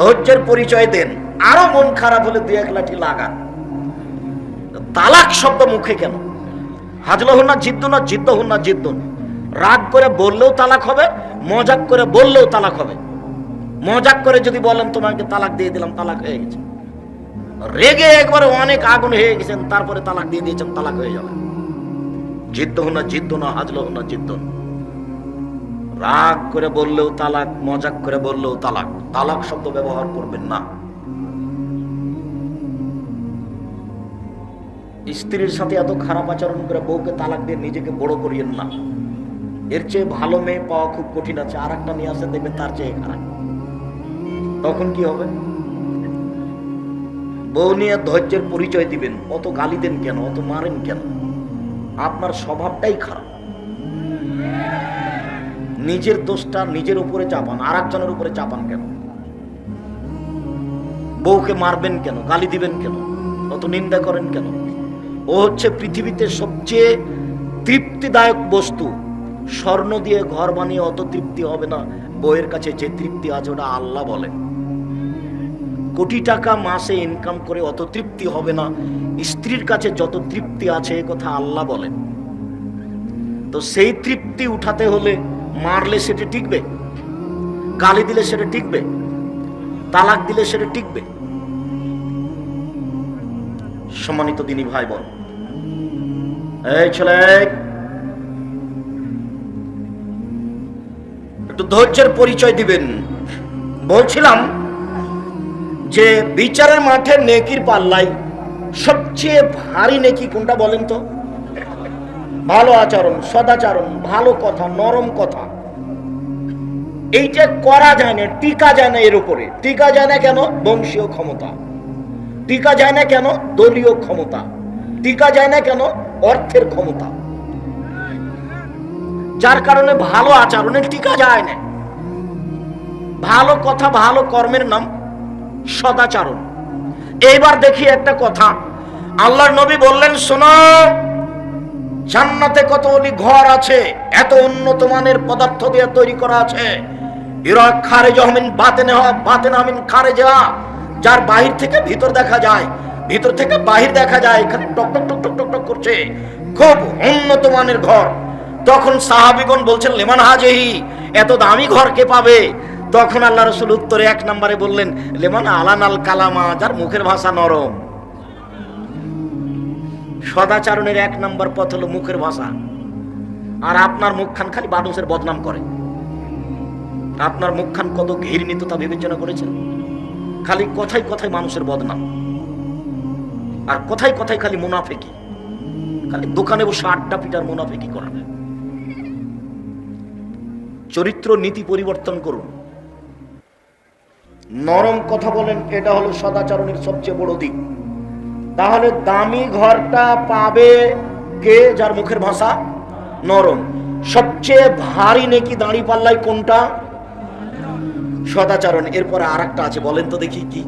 ধৈর্যের পরিচয় দেন। আরও মন খারাপ হলে দু এক লাঠি লাগান। তালাক শব্দ মুখে কেন? হাজল হন না, জিদ্দ না, জিদ্দ হন না জিদ্দুন রাগ করে বললেও তালাক হবে, মজাক করে বললেও তালাক হবে। মজাক করে যদি বলেন, তোমাকে তালাক দিয়ে দিলাম, তালাক হয়ে গেছে। রেগে একবারে অনেক আগুন হয়ে গেছেন তারপরে তালাক দিয়ে দিয়েছেন, তালাক হয়ে যাবে। জিদ্দ হন না, জিদ্দ না, হাজল হন না জিদ্দুন রাগ করে বললেও তালাক, মজাক করে বললেও তালাক। তালাক শব্দ ব্যবহার করবেন না। স্ত্রীর সাথে এত খারাপ আচরণ করে বউকে তালাক দিয়ে নিজেকে বড় করিয়েন না। এর চেয়ে ভালো মেয়ে পাওয়া খুব কঠিন আছে আর একটা নিয়ে আসে দেখবেন তার চেয়ে খারাপ। তখন কি হবে? বউ নিয়ে ধৈর্যের পরিচয় দিবেন, অত গালি দেন কেন, অত মারেন কেন? আপনার স্বভাবটাই খারাপ। নিজের দোষটা নিজের উপরে চাপান আর একজনের উপরে চাপান কেন? বউকে মারবেন কেন? গালি দিবেন কেন? অত নিন্দা করেন কেন? ও হচ্ছে পৃথিবীতে সবচেয়ে তৃপ্তিদায়ক বস্তু। স্বর্ণ দিয়ে ঘর বানিয়ে অত তৃপ্তি হবে না। বউয়ের কাছে যে তৃপ্তি আছে ওটা আল্লাহ বলেন। কোটি টাকা মাসে ইনকাম করে অত তৃপ্তি হবে না। স্ত্রীর কাছে যত তৃপ্তি আছে এ কথা আল্লাহ বলেন। তো সেই তৃপ্তি উঠাতে হলে মারলে সেটা টিকবে, গালি দিলে সেটা টিকবে, তালাক দিলে সেটা টিকবে। সম্মানিত দিনী ভাই বোন এই ছেলে, একটু ধৈর্যের পরিচয় দিবেন। বলছিলাম যে বিচারের মাঠে নেকির পাল্লাই সবচেয়ে ভারী নেকি কোনটা বলেন তো? ভালো আচরণ, সদাচরণ, ভালো কথা, নরম কথা। এইটা করা যায় না, টিকা যায় না এর উপরে। টিকা যায় না কেন? বংশীয় ক্ষমতা। টিকা যায় না কেন? দলীয় ক্ষমতা। টিকা যায় না কেন? অর্থের ক্ষমতা। যার কারণে ভালো আচরণে টিকা যায় না। ভালো কথা, ভালো কর্মের নাম সদাচরণ। এইবার দেখি একটা কথা। আল্লাহর নবী বললেন, শোনো জান্নাতে কতগুলি ঘর আছে, এত উন্নত মানের পদার্থ দিয়ে তৈরি করা আছে। এরা খারে জহমিন বাতেনে হওয়া, বাতেন আমিন খারে যাওয়া যার বাহির থেকে ভিতর দেখা যায়, ভিতর থেকে বাহির দেখা যায়, এখানে টক টক টক টক টক টক করছে। খুব উন্নত মানের ঘর। তখন সাহাবিগণ বলছেন, লেমান হাজেহি, এত দামি ঘর কে পাবে? তখন আল্লাহ রসুল উত্তরে এক নম্বরে বললেন, লেমান আলানাল কালামা, যার মুখের ভাষা নরম। সদাচারণের এক নম্বর পথ হলো মুখের ভাষা। আর আপনার মুখখান খালি মানুষের বদনাম করে। আপনার মুখখান কত ঘৃণিত তা বিবেচনা করেছেন? খালি কথাই কথাই মানুষের বদনাম। আর কথাই কথাই খালি মুনাফেকি। খালি দোকানে বসে আড্ডা পিটার মুনাফেকি করাবে চরিত্র নীতি পরিবর্তন করুন। নরম কথা বলেন, এটা হলো সদাচরণের সবচেয়ে বড় দিক। তাহলে দামি ঘরটা পাবে কে যার মুখের ভাষা? নরম। সবচেয়ে ভারী নেকি দাঁড়ি পাল্লাই কোনটা? সদাচরণ। এরপরে আর একটা আছে, বলেন তো দেখি কি।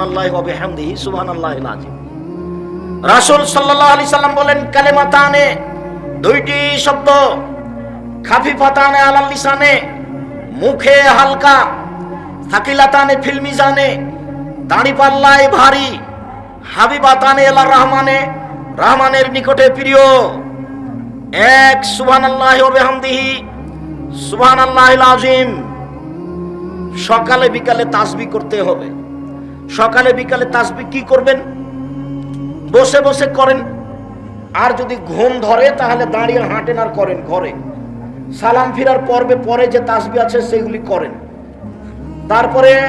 আল্লাহ হবে রাসুল দুইটি শব্দ। খাফিফাতানে মুখে হালকা। থাকিলাতানে ফিল্মি জানে দাড়ি পাল্লায় ভারী। হাবিবাতানে এলা রহমানে, রহমানের নিকটে প্রিয়। এক সুবহান আল্লাহ হামদিহি সুবহান আল্লাহ আজিম সকালে বিকালে তাসবি করতে হবে। সকালে বিকালে তাসবি কি করবেন? বসে বসে করেন। আর যদি ঘুম ধরে, তাহলে দাঁড়িয়ে হাঁটেন আর করেন ঘরে। সালাম ফিরার পর্বে পরে যে তাসবি আছে, সেগুলি করেন। তারপরে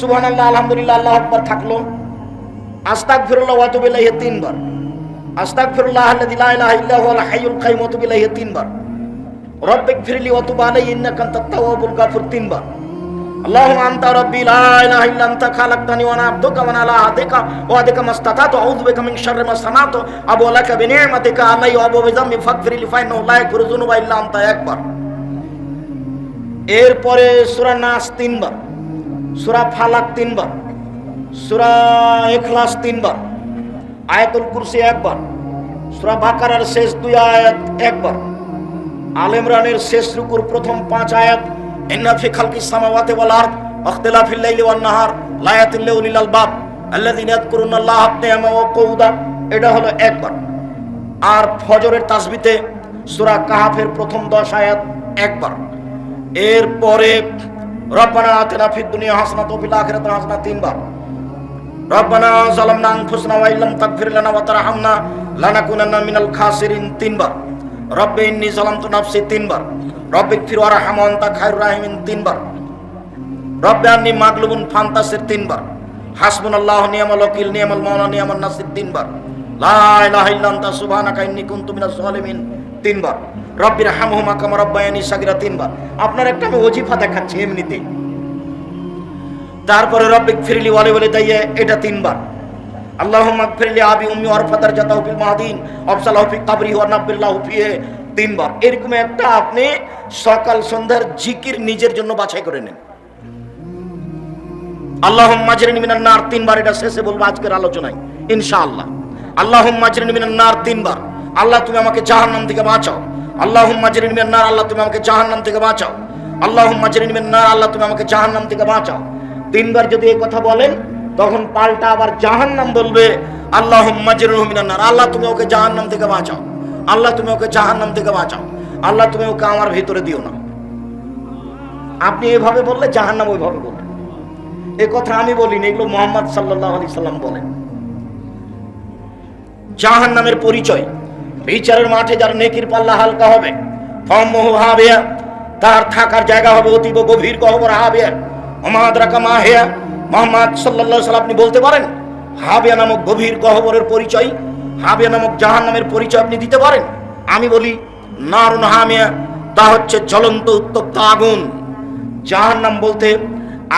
সুবহানাল্লাহ আলহামদুলিল্লাহ আল্লাহু আকবার থাকলো আস্তাগফিরুল্লাহ ওয়া আতুবু ইলাইহি তিনবার আস্তাগফিরুল্লাহ আল্লাযী লা ইলাহা ইল্লা হুয়াল হাইয়ুল কাইয়্যুম ওয়া আতুবু ইলাইহি তিনবার রব্বিক ফিরলি ওয়াতুব আলাইহি ইন্নাকা আনতাত তাওয়াবুল গাফুর তিনবার اللهم انت ربي لا اله الا انت خلقتني وانا عبدك وانا على عهدك وعدك ما استطعت اعوذ بك من شر ما صنعت ابو لك بنعمتك علي وابو بذنبي فاغفر لي فانه لا يغفر الذنوب الا انت একবার এরপরে সূরা নাস তিনবার সূরা ফালাক তিনবার, সুরা এখলাস তিনবার, আয়াতুল কুরসি একবার, সূরা বাকারার শেষ দুই আয়াত একবার, আল ইমরানের শেষ রুকুর প্রথম পাঁচ আয়াত, ইন্না ফি খালকিস সামাওয়াতি ওয়াল আরদ ইখতিলাফিল লাইলি ওয়ান নাহার লায়াতিল লিউলিল আলবাব আল্লাযিনা ইয়াযকুরুনা আল্লাহা কিয়ামা ওয়া কুউদা, এটা হলো একবার। আর ফজরের তাসবিতে সূরা কাহাফের প্রথম 10 আয়াত একবার। এরপরে রব্বানা আতিনা ফিদ দুনিয়া হাসানাতাও ফিল আখিরাতি হাসানাত তিনবার। রব্বানা যালামনা আনফুসানা ওয়া ইল্লাম তাগফির লানা ওয়া তারহামনা লানাকুনান্না মিনাল খাসিরিন তিনবার। রব্বে ইন্নী যালামতু নাফসি তিনবার। রব্বিক ফির ওয়ারহাম ওয়া আনতা খায়রুর রাহিমিন তিনবার। রব্বে আন্নী মাগলুবুন ফান্তাসির তিনবার। হাসবুনাল্লাহু নিয়ামাল ওয়াকিল, নিয়ামাল মাওলা নিয়ামান নাসির তিনবার। লা ইলাহা ইল্লা আনতা সুবহানাকা ইন্নী কুনতু মিনাজ জালিমিন তিনবার। রব্বির হামহুমা কামা রাব্বায়ানি সাগীরা তিনবার। আপনার একটা আমি ওজিফা দেখাচ্ছি এমনিতে। তারপরে রব্বিক ফিরলি ওয়ালি ওয়ালি দাইয়ে এটা তিনবার। আল্লাহুম্মা ফিরলি আবি উম্মি ওয়ারফাতার জাতাহু ফিল মাহদিন, আফসালাহু ফি কবরি ওয়া নাব্বিল্লাহু ফিহি, তিনবার। এরকম একটা আপনি সকাল সন্ধ্যার জিকির নিজের জন্য বাছাই করে নেন। আল্লাহুম্মা আজরিনি মিনান নার, তিনবার এটা শেষে বলব আজকের আলোচনায়, ইনশাআল্লাহ। আল্লাহুম্মা আজরিনি মিনান নার, তিনবার। আল্লাহ তুমি আমাকে জাহান্নাম থেকে বাঁচাও। আল্লাহুম্মা আজরিনি মিনান নার, আল্লাহ তুমি আমাকে জাহান্নাম থেকে বাঁচাও। আল্লাহুম্মা আজরিনি মিনান নার, আল্লাহ তুমি আমাকে জাহান্নাম থেকে বাঁচাও। তিনবার যদি এই কথা বলেন, তখন পাল্টা আবার জাহান্নাম বলবে আল্লাহ মিনান্নার আল্লাহ তুমি ওকে জাহান্নাম থেকে বাঁচাও। আল্লাহ তুমি ওকে জাহান্নাম থেকে বাঁচাও। আল্লাহ তুমি ওকে আমার ভিতরে দিও না। আপনি এভাবে বললে জাহান্নাম ওইভাবে বলবেন এ কথা আমি বলিনি, এগুলো মোহাম্মদ সাল্লাহ আলি সাল্লাম বলেন। জাহান্নামের পরিচয়। বিচারের মাঠে যার নেকির পাল্লা হালকা হবে তার থাকার জায়গা হবে অতীব গভীর গহবর হাবিয়া। মোহাম্মদ রাকামা হেয়া মোহাম্মদ সাল্লাহ সাল্লাম আপনি বলতে পারেন, হাবিয়া নামক গভীর গহবরের পরিচয়, হাবিয়া নামক জাহান নামের পরিচয় আপনি দিতে পারেন? আমি বলি, নারুন হামিয়া, তা হচ্ছে জ্বলন্ত উত্তপ্ত আগুন। জাহান নাম বলতে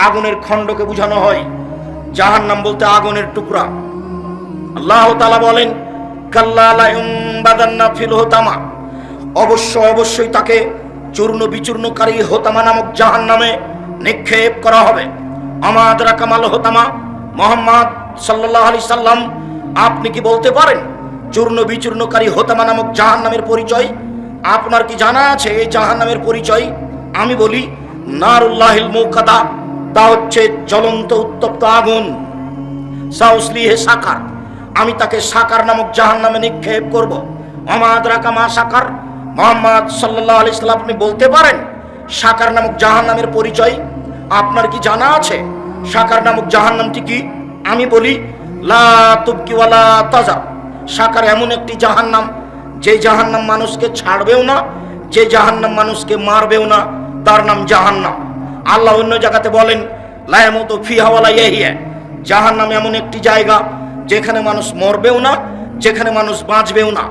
আগুনের খণ্ডকে বোঝানো হয়। জাহান নাম বলতে আগুনের টুকরা। আল্লাহ বলেন, কাল্লা ফিল হোতামা। অবশ্য অবশ্যই তাকে চূর্ণ বিচূর্ণকারী হোতামা নামক জাহান নামে নিক্ষেপ করা হবে। আমাদরা কামাল হোতামা, মোহাম্মদ সাল্লাহ আলি সাল্লাম, আপনি কি বলতে পারেন চূর্ণ বিচূর্ণকারী হোতামা নামক জাহান নামের পরিচয়? আপনার কি জানা আছে এই জাহান নামের পরিচয়? আমি বলি, নারুল্লাহিল মৌকাদা, তা হচ্ছে জ্বলন্ত উত্তপ্ত আগুন। সাউসলিহে সাকার। আমি তাকে সাকার নামক জাহান নামে নিক্ষেপ করব। আমাদ রাকামা সাকার। মোহাম্মদ সাল্লাহ আলি সাল্লাম, আপনি বলতে পারেন, সাকার নামক জাহান নামের পরিচয় আপনার কি জানা আছে? সাকার নামক জাহান নামটি কি? আমি বলি, লা তুবকিওয়ালা তাজা সাকার এমন একটি জাহান নাম যে জাহান নাম মানুষকে ছাড়বেও না, যে জাহান নাম মানুষকে মারবেও না, তার নাম জাহান নাম আল্লাহ অন্য জায়গাতে বলেন লায়ামত ফিহাওয়ালা ইহিয়া জাহান নাম এমন একটি জায়গা যেখানে মানুষ মরবেও না, যেখানে মানুষ বাঁচবেও না।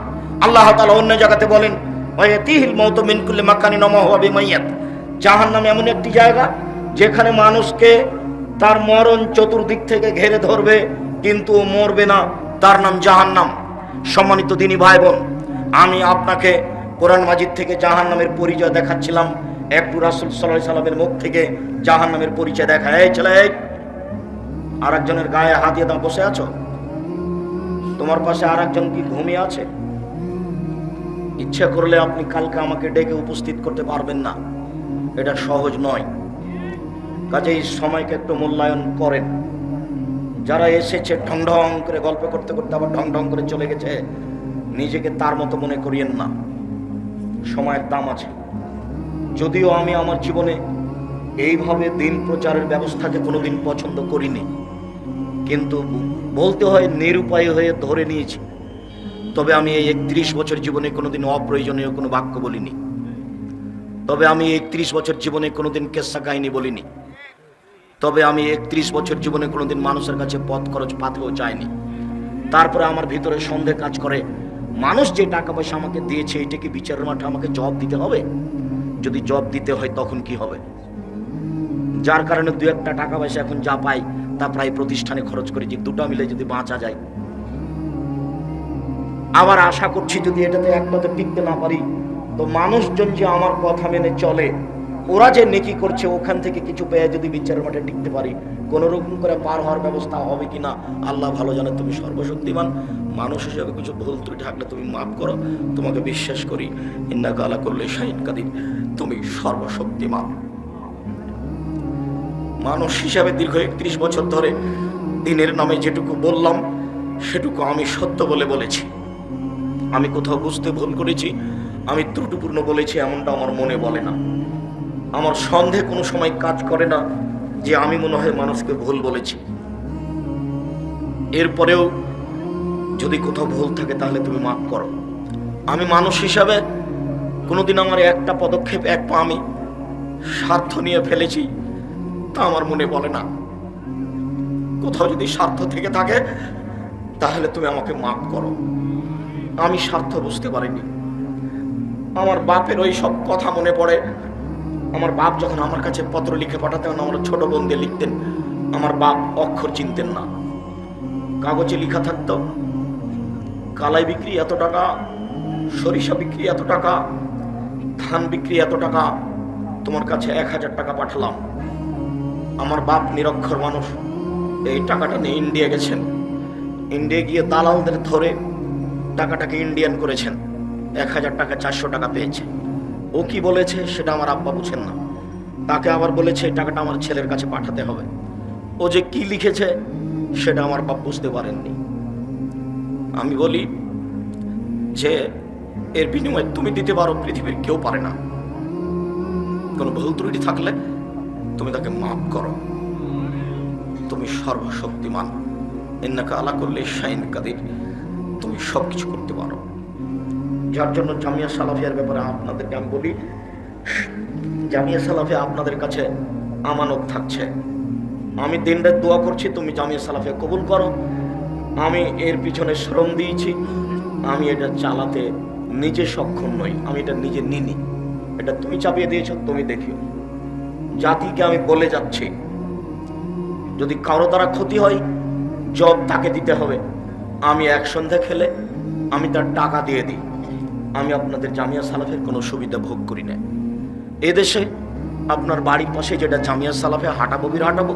আল্লাহ তাআলা অন্য জায়গাতে বলেন ওয়াতিহিল মৌত মিনকুল্লি মাকানি নমহ ওয়া বিমাইয়াত জাহান্নাম এমন একটি জায়গা, যেখানে মানুষকে তার মরণ চতুর্দিক থেকে ঘেরে ধরবে, কিন্তু মরবে না, তার নাম জাহান্নাম। সম্মানিত দিনী ভাই বোন আমি আপনাকে কোরআন মাজিদ থেকে জাহান্নামের পরিচয় দেখাচ্ছিলাম। একটু রাসুল সাল্লাহ সাল্লামের মুখ থেকে জাহান্নামের পরিচয় দেখা। এই ছেলে আর একজনের গায়ে হাত দাও, বসে আছো? তোমার পাশে আর একজন কি ঘুমিয়ে আছে? ইচ্ছা করলে আপনি কালকে আমাকে ডেকে উপস্থিত করতে পারবেন না। এটা সহজ নয়। কাজেই সময়কে একটু মূল্যায়ন করেন। যারা এসেছে ঢং ঢং করে গল্প করতে করতে আবার ঢং ঢং করে চলে গেছে, নিজেকে তার মতো মনে করিয়েন না। সময়ের দাম আছে। যদিও আমি আমার জীবনে এইভাবে দিন প্রচারের ব্যবস্থাকে কোনোদিন পছন্দ করিনি। কিন্তু বলতে হয় নিরুপায় হয়ে ধরে নিয়েছি। তবে আমি এই একত্রিশ বছর জীবনে কোনোদিন অপ্রয়োজনীয় কোনো বাক্য বলিনি। তবে আমি একত্রিশ বছর জীবনে কোনোদিন কেসা কাহিনী বলিনি। তবে আমি একত্রিশ বছর জীবনে কোনোদিন মানুষের কাছে পথ খরচ পাতেও চাইনি তারপরে আমার ভিতরে সন্দেহ কাজ করে, মানুষ যে টাকা পয়সা আমাকে দিয়েছে, এটা কি বিচারের মাঠে আমাকে জব দিতে হবে? যদি জব দিতে হয় তখন কি হবে? যার কারণে দু একটা টাকা পয়সা এখন যা পাই তা প্রায় প্রতিষ্ঠানে খরচ করেছি দুটো মিলে যদি বাঁচা যায়। আবার আশা করছি যদি এটাতে একটাতে টিকতে না পারি, তো মানুষজন যে আমার কথা মেনে চলে, ওরা যে নেকি করছে, ওখান থেকে কিছু পেয়ে যদি বিচারের মাঠে টিকতে পারি, কোনো রকম করে পার হওয়ার ব্যবস্থা হবে কি না আল্লাহ ভালো জানে, তুমি সর্বশক্তিমান মানুষ হিসেবে কিছু ভুল ত্রুটি থাকলে তুমি মাফ করো, তোমাকে বিশ্বাস করি ইন্না গালা করলে শাহিদ কাদির, তুমি সর্বশক্তিমান। মানুষ হিসাবে দীর্ঘ একত্রিশ বছর ধরে দিনের নামে যেটুকু বললাম, সেটুকু আমি সত্য বলে বলেছি। আমি কোথাও বুঝতে ভুল করেছি, আমি ত্রুটিপূর্ণ বলেছি, এমনটা আমার মনে বলে না। আমার সন্দেহ কোনো সময় কাজ করে না যে আমি মনে হয় মানুষকে ভুল বলেছি। এরপরেও যদি কোথাও ভুল থাকে তাহলে তুমি মাফ করো। আমি মানুষ হিসাবে কোনোদিন আমার একটা পদক্ষেপ, এক পা আমি স্বার্থ নিয়ে ফেলেছি তা আমার মনে বলে না। কোথাও যদি স্বার্থ থেকে থাকে, তাহলে তুমি আমাকে মাফ করো। আমি স্বার্থ বুঝতে পারিনি। আমার বাপের ওই সব কথা মনে পড়ে। আমার বাপ যখন আমার কাছে পত্র লিখে পাঠাতেন, আমার ছোট বোন দিয়ে লিখতেন, আমার বাপ অক্ষর চিনতেন না। কাগজে লেখা থাকত, কালাই বিক্রি এত টাকা, সরিষা বিক্রি এত টাকা, ধান বিক্রি এত টাকা, তোমার কাছে এক হাজার টাকা পাঠালাম। আমার বাপ নিরক্ষর মানুষ। এই টাকাটা নিয়ে ইন্ডিয়া গেছেন। ইন্ডিয়া গিয়ে দালালদের ধরে টাকাটাকে ইন্ডিয়ান করেছেন। এক হাজার টাকা, চারশো টাকা পেয়েছে। ও কি বলেছে সেটা আমার আব্বা বুঝেন না। তাকে আবার বলেছে, এই টাকাটা আমার ছেলের কাছে পাঠাতে হবে। ও যে কি লিখেছে সেটা আমার বাপ বুঝতে পারেননি। আমি বলি, যে এর বিনিময়ে তুমি দিতে পারো, পৃথিবীর কেউ পারে না। কোনো ভুল ত্রুটি থাকলে তুমি তাকে মাফ করো। তুমি সর্বশক্তিমান। এন্নাকা আলা করলে শাইন কাদির। তুমি সব কিছু করতে পারো। যার জন্য জামিয়া সালাফিয়ার ব্যাপারে আপনাদেরকে আমি বলি, জামিয়া সালাফিয়া আপনাদের কাছে আমানত থাকছে। আমি দিন রাত দোয়া করছি, তুমি জামিয়া সালাফিয়া কবুল করো। আমি এর পিছনে শ্রম দিয়েছি। আমি এটা চালাতে নিজে সক্ষম নই। আমি এটা নিজে নিনি এটা তুমি চাপিয়ে দিয়েছ, তুমি দেখিও। জাতিকে আমি বলে যাচ্ছি, যদি কারও দ্বারা ক্ষতি হয়, জব তাকে দিতে হবে। আমি এক সন্ধ্যা খেলে আমি তার টাকা দিয়ে দিই। আমি আপনাদের জামিয়া সালাফের কোনো সুবিধা ভোগ করি না। এদেশে আপনার বাড়ির পাশে যেটা জামিয়া সালাফে হাঁটাবো বীর হাঁটাবো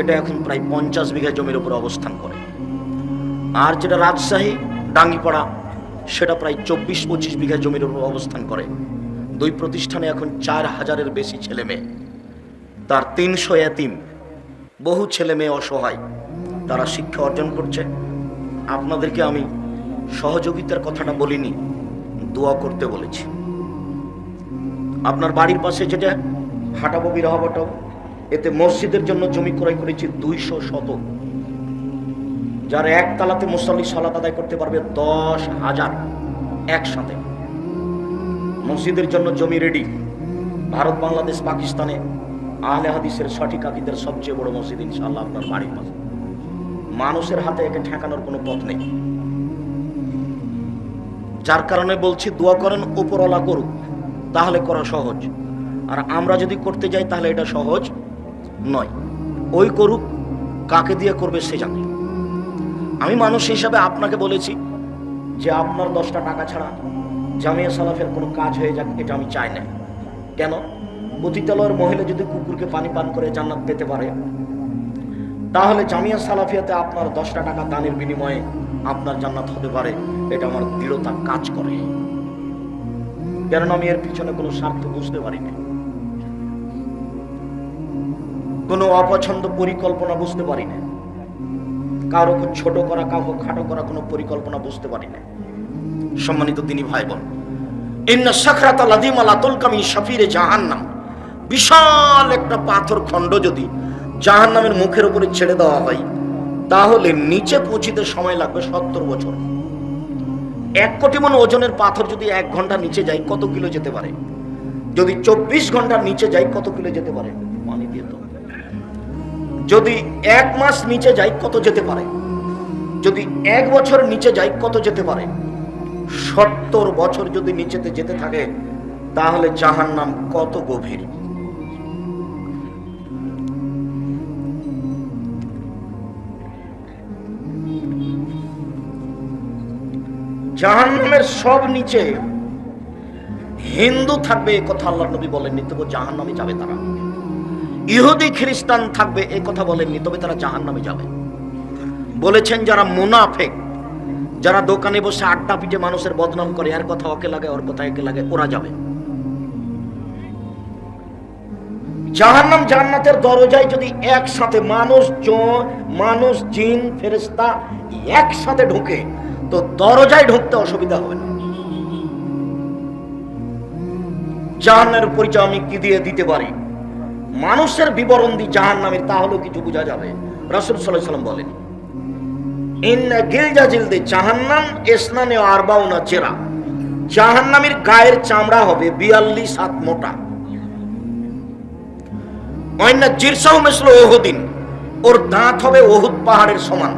এটা এখন প্রায় পঞ্চাশ বিঘা জমির উপর অবস্থান করে। আর যেটা রাজশাহী, ডাঙ্গিপাড়া, সেটা প্রায় চব্বিশ পঁচিশ বিঘা জমির উপর অবস্থান করে। দুই প্রতিষ্ঠানে এখন চার হাজারের বেশি ছেলে মেয়ে। তার তিনশো এতিম বহু ছেলে মেয়ে অসহায়, তারা শিক্ষা অর্জন করছে। আপনাদেরকে আমি সহযোগিতার কথাটা বলিনি, দোয়া করতে বলেছি। আপনার বাড়ির পাশে যেটা হাঁটাবো বিরাহবাটো এতে মসজিদের জন্য জমি ক্রয় করেছি দুইশো শতক যারা একতলাতে মুসল্লি সালাত আদায় করতে পারবে দশ হাজার একসাথে। মসজিদের জন্য জমি রেডি ভারত, বাংলাদেশ, পাকিস্তানে আহলে হাদিসের সঠিক আকিদের সবচেয়ে বড় মসজিদ ইনশাআল্লাহ আপনার বাড়ির পাশে মানুষের হাতে একে ঠেকানোর কোনো পথ নেই। যার কারণে বলছি দোয়া করেন, উপরওয়ালা করুক, তাহলে করা সহজ। আর আমরা যদি করতে যাই, তাহলে এটা সহজ নয়। ওই করুক, কাকে দিয়ে করবে সে জানে। আমি মানুষ হিসাবে আপনাকে বলেছি যে আপনার দশটা টাকা ছাড়া জামিয়া সালাফের কোনো কাজ হয়ে যাক, এটা আমি চাই না। কেন? পতিতালয়ের মহিলা যদি কুকুরকে পানি পান করে জান্নাত পেতে পারে, তাহলে জামিয়া সালাফিয়াতে আপনার দশটা টাকা দানের বিনিময়ে আপনার জান্নাত হতে পারে। এটা আমার দৃঢ়তা কাজ করে। কেননা আমি এর পিছনে কোনো স্বার্থ বুঝতে পারি না কোনো অপছন্দ পরিকল্পনা বুঝতে পারি না কারোকে ছোট করা, কাউকে খাটো করা কোনো পরিকল্পনা বুঝতে পারি না সম্মানিত তিনি ভাই বোন, ইন্না সাখরাত লাদিম আলাতুল কামি শাফিরে জাহান্নাম। বিশাল একটা পাথর খণ্ড যদি জাহান্নামের মুখের উপরে ছেড়ে দেওয়া হয়, তাহলে নিচে পৌঁছিতে সময় লাগবে সত্তর বছর। এক কোটি মন ওজনের পাথর যদি এক ঘণ্টা নিচে যায়, কত কিলো যেতে পারে? যদি চব্বিশ ঘণ্টা নিচে যায়, কত কিলো যেতে পারে? পানি দিয়ে তো। যদি এক মাস নিচে যায়, কত যেতে পারে? যদি এক বছর নিচে যায়, কত যেতে পারে? সত্তর বছর যদি নিচেতে যেতে থাকে, তাহলে জাহান নাম কত গভীর? জাহান নামের সব নিচে হিন্দু থাকবে, এ কথা আল্লাহ নবী বলেননি তবু জাহান নামে যাবে তারা। ইহুদি, খ্রিস্টান থাকবে, এ কথা বলেননি, তবে তারা জাহান নামে যাবে। বলেছেন যারা মুনাফেক, যারা দোকানে বসে আড্ডা পিটে মানুষের বদনাম করে, এর কথা ওকে লাগে, ওর কথা একে লাগে, ওরা যাবে। জাহান্নাম জান্নাতের দরজায় যদি একসাথে মানুষ মানুষ, জিন ফেরেস্তা একসাথে ঢুকে তো দরজায় ঢুকতে অসুবিধা হবে না। পরিচয় আমি কি দিয়ে দিতে পারি? মানুষের বিবরণ দি জাহান্নামের, তাহলেও কিছু বোঝা যাবে। রাসূল সাল্লাম বলেন গিলজা জিলদে জাহান্নাম ইসনানে আরবাউনা জেরা। জাহান্নামের গায়ের চামড়া হবে বিয়াল্লিশ হাত মোটা। অন্য জিরসাও মিশল ওহুদিন, ওর দাঁত হবে ওহুদ পাহাড়ের সমান।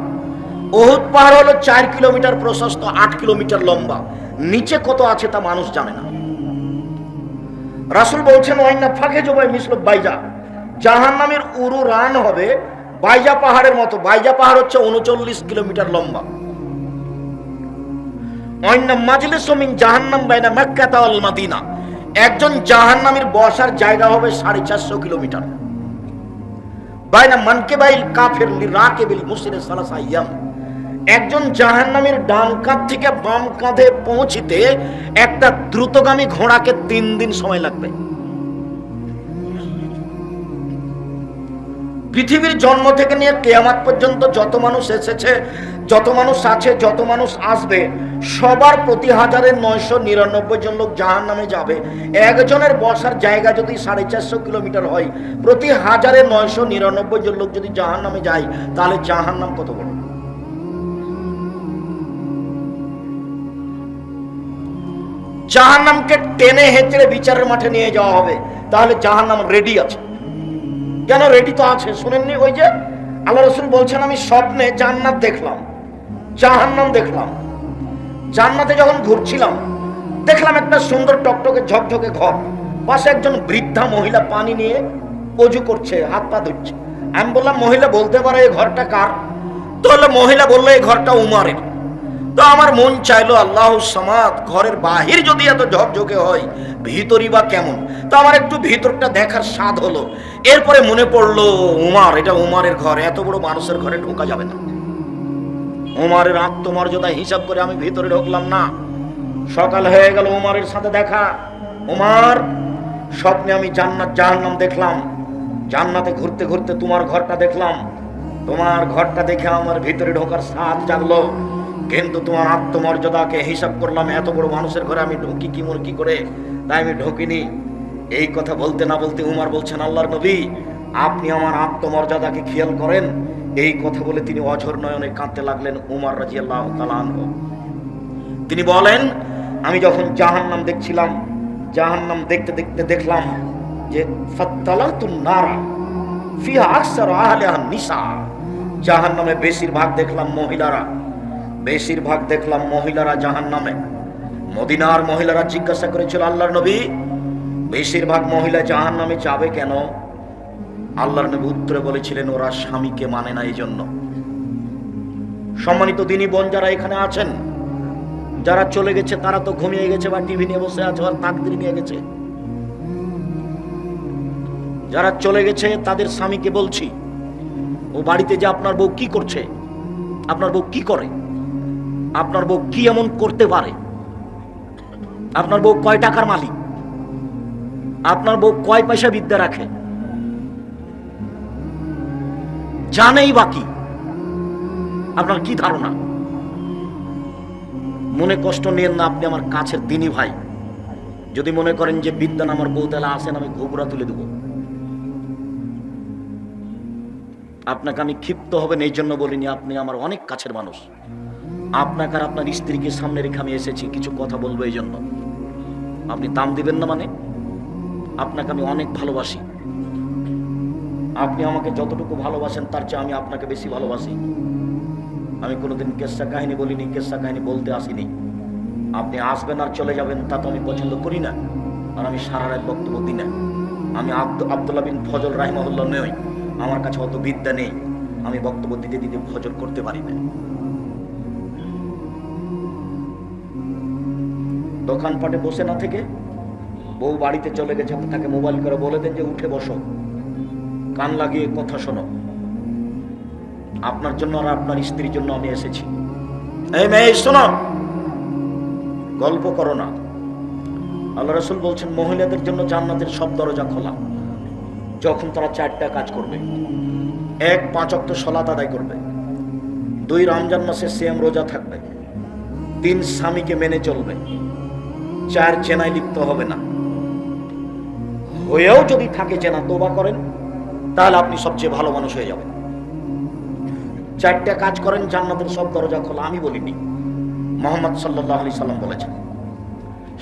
ওহুদ পাহাড় হলো চার কিলোমিটার প্রশস্ত, আট কিলোমিটার লম্বা। নিচে কত আছে তা মানুষ জানে না। রাসুল বলছেন অন্য ফাঁকে জবাই মিশল বাইজা। জাহান নামের উরু রান হবে বাইজা পাহাড়ের মতো। বাইজা পাহাড় হচ্ছে উনচল্লিশ কিলোমিটার লম্বা। জাহান্নাম বাইনা মেক্কা তাওয়াল মাদিনা। একজন জাহান্নামের বসার জায়গা হবে সাড়ে চারশো কিলোমিটার। বাইনা মানকে বাইল কাফের রাকেবিল মুসিরে সালাসা ইয়াম। একজন জাহান্নামের ডান কাঁধ থেকে বাম কাঁধে পৌঁছিতে একটা দ্রুতগামী ঘোড়াকে তিন দিন সময় লাগবে। পৃথিবীর জন্ম থেকে নিয়ে কেয়ামাত পর্যন্ত যত মানুষ এসেছে, যত মানুষ আছে, যত মানুষ আসবে, সবার প্রতি হাজারে নয়শো নিরানব্বই জন লোক জাহান নামে যাবে। একজনের বসার জায়গা যদি সাড়ে চারশো কিলোমিটার হয়, প্রতি হাজারে নয়শো নিরানব্বই জন লোক যদি জাহান নামে যায়, তাহলে জাহান নাম কত বড়? জাহান নামকে টেনে হেঁচড়ে বিচারের মাঠে নিয়ে যাওয়া হবে। তাহলে জাহান নাম রেডি আছে। কেন রেডি তো আছে? শুনেননি ওই যে আল্লাহ রসুল বলছেন, আমি স্বপ্নে জান্নাত দেখলাম, জাহান্নাম দেখলাম। জান্নাতে যখন ঘুরছিলাম, দেখলাম একটা সুন্দর টকটকে ঝকঝকে ঘর। পাশে একজন বৃদ্ধা মহিলা পানি নিয়ে অজু করছে, হাত পা ধুচ্ছে। আমি বললাম, মহিলা, বলতে পারে এই ঘরটা কার? তাহলে মহিলা বলল এই ঘরটা উমারের। তো আমার মন চাইলো আল্লাহ সমাদ ঘরের বাহির যদি এত ঝকঝকে হয়, ভিতরই বা কেমন? তো আমার একটু ভিতরটা দেখার স্বাদ হলো। এরপরে মনে পড়ল, উমার, এটা উমারের ঘর, এত বড় মানুষের ঘরে ঢোকা যাবে না। উমারের আত্মমর্যাদা হিসাব করে আমি ভিতরে ঢুকলাম না। সকাল হয়ে গেল উমারের সাথে দেখা। উমার, স্বপ্নে আমি জান্নাত, জাহান্নাম দেখলাম। জান্নাতে ঘুরতে ঘুরতে তোমার ঘরটা দেখলাম। তোমার ঘরটা দেখে আমার ভিতরে ঢোকার স্বাদ জাগলো। কিন্তু তোমার আত্মমর্যাদাকে হিসাব করলাম, এত বড় মানুষের ঘরে আমি ঢুকি কি মনে কি করে? তাই আমি ঢুকিনি। এই কথা বলতে না বলতে উমার বলছেন, আল্লাহর নবী, আপনি আমার আত্মমর্যাদাকে খেয়াল করেন। এই কথা বলে তিনি অঝর নয়নে কাঁদতে লাগলেন উমার রাজি আল্লাহ তিনি বলেন, আমি যখন জাহান্নাম দেখছিলাম, জাহান্নাম দেখতে দেখতে দেখলাম যে নারা ফিহা আকসার আহলিহা নিসা। জাহান্নামে বেশিরভাগ দেখলাম মহিলারা। বেশিরভাগ দেখলাম মহিলারা জাহান্নামে। মদিনার মহিলারা জিজ্ঞাসা করেছিল, আল্লাহর নবী, বেশিরভাগ মহিলা জাহান্নামে যাবে কেন? আল্লাহর নবী উত্তরে বলেছিলেন, ওরা স্বামীকে মানে না এই জন্য সম্মানিত দিনী বোন যারা এখানে আছেন, যারা চলে গেছে, তারা তো ঘুমিয়ে গেছে বা টিভি নিয়ে বসে আছে আর তাকদির নিয়ে গেছে। যারা চলে গেছে, তাদের স্বামীকে বলছি, ও বাড়িতে যে আপনার বউ কি করছে? আপনার বউ কি করে? আপনার বউ কি এমন করতে পারে? আপনার বউ কয় টাকার মালিক? আপনার বউ কয় পয়সা বিদ্যা রাখে? জানেই বাকি আপনার কি ধারণা? মনে কষ্ট নিয়েন না আপনি আমার কাছের দিনী ভাই। যদি মনে করেন যে বিদ্যান আমার বউতেলা আসেন আমি ঘুঘুরা তুলে দেব। আপনাকে আমি ক্ষিপ্ত হবেন, এই জন্য বলিনি, আপনি আমার অনেক কাছের মানুষ। আপনাকে আর আপনার স্ত্রীকে সামনে রেখে আমি এসেছি, কিছু কথা বলব এই জন্য। আপনি দাম দিবেন না মানে? আপনাকে আমি অনেক ভালোবাসি। আপনি আমাকে যতটুকু ভালোবাসেন, তার চেয়ে আমি আপনাকে বেশি ভালোবাসি। আমি কোনোদিন কেসা কাহিনী বলিনি, কেসা কাহিনী বলতে আসিনি। আপনি আসবেন আর চলে যাবেন, তা তো আমি পছন্দ করি না। আর আমি সারা রাত বক্তব্য দিই না। আমি আব্দ- আব্দুল্লাহ বিন ফজল রাহিমাহুল্লাহ নই। আমার কাছে অত বিদ্যা নেই। আমি বক্তব্য দিতে দিতে ফজল করতে পারি না। দোকানপাটে বসে না থেকে বউ বাড়িতে চলে গেছে, তাকে মোবাইল করে বলে দেন যে উঠে বসো। কান লাগিয়ে কথা শোনো। আপনার জন্য আর আপনার স্ত্রীর জন্য আমি এসেছি। এই মেয়ে, শোনো। গল্প করো না। আল্লাহ রসুল বলছেন, মহিলাদের জন্য জান্নাতের সব দরজা খোলা। যখন তারা চারটা কাজ করবে, এক পাঁচ অক্ট সলাত আদায় করবে, দুই রমজান মাসে সেম রোজা থাকবে, তিন স্বামীকে মেনে চলবে চার চেনায় লিপ্ত হবে না। হয়েও যদি থাকে চেনা তোবা করেন, তাহলে আপনি সবচেয়ে ভালো মানুষ হয়ে যাবেন। চারটা কাজ করেন, জান্নাতের সব দরজা খোলা। আমি বলিনি, মোহাম্মদ সাল্লাহ আলি সাল্লাম বলেছেন,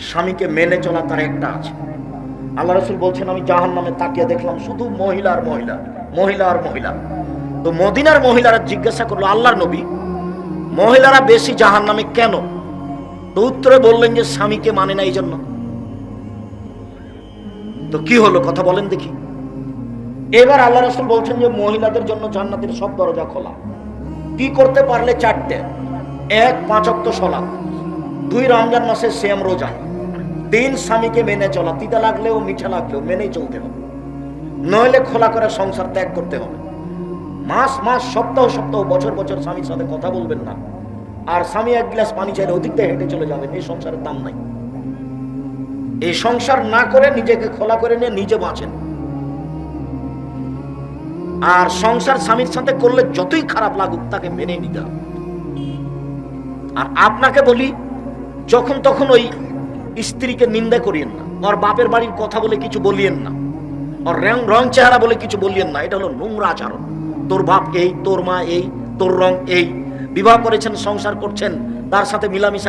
স্বামীকে মেনে চলা তার একটা আছে। আল্লাহ রসুল বলছেন, আমি জাহান নামে তাকিয়ে দেখলাম শুধু মহিলা আর মহিলা মহিলা আর মহিলা। তো মদিনার মহিলারা জিজ্ঞাসা করল, আল্লাহর নবী, মহিলারা বেশি জাহান নামে কেন? তো উত্তরে বললেন যে স্বামীকে মানে না এই জন্য তো কি হলো কথা বলেন দেখি। এবার আল্লাহ রসুল বলছেন যে মহিলাদের জন্য জান্নাতের সব দরজা খোলা। কি করতে পারলে চারটে? এক পাঁচক্ত সলা দুই, রমজান মাসে সেম রোজা। তিন, স্বামীকে মেনে চলা। তিতা লাগলেও, মিঠা লাগলেও, মেনেই চলতে হবে। নইলে খোলা করে সংসার ত্যাগ করতে হবে। মাস মাস, সপ্তাহ সপ্তাহ, বছর বছর স্বামীর সাথে কথা বলবেন না। আর স্বামী এক গ্লাস পানি চাইলে অধিক দিয়ে হেঁটে চলে যাবেন। এই সংসারের দাম নাই। এই সংসার না করে নিজেকে খোলা করে নিয়ে নিজে বাঁচেন। আর সংসার স্বামীর সাথে করলে যতই খারাপ লাগুক, তাকে মেনে নিতে হবে। আর আপনাকে বলি, যখন তখন ওই স্ত্রীকে নিন্দা করিয়েন না। ওর বাপের বাড়ির কথা বলে কিছু বলিয়েন না। ওর রং রং চেহারা বলে কিছু বলিয়েন না। এটা হলো নোংরা আচরণ। তোর বাপ এই, তোর মা এই, তোর রং এই। বিবাহ করেছেন সংসার করছেন তার সাথে মিলামিশা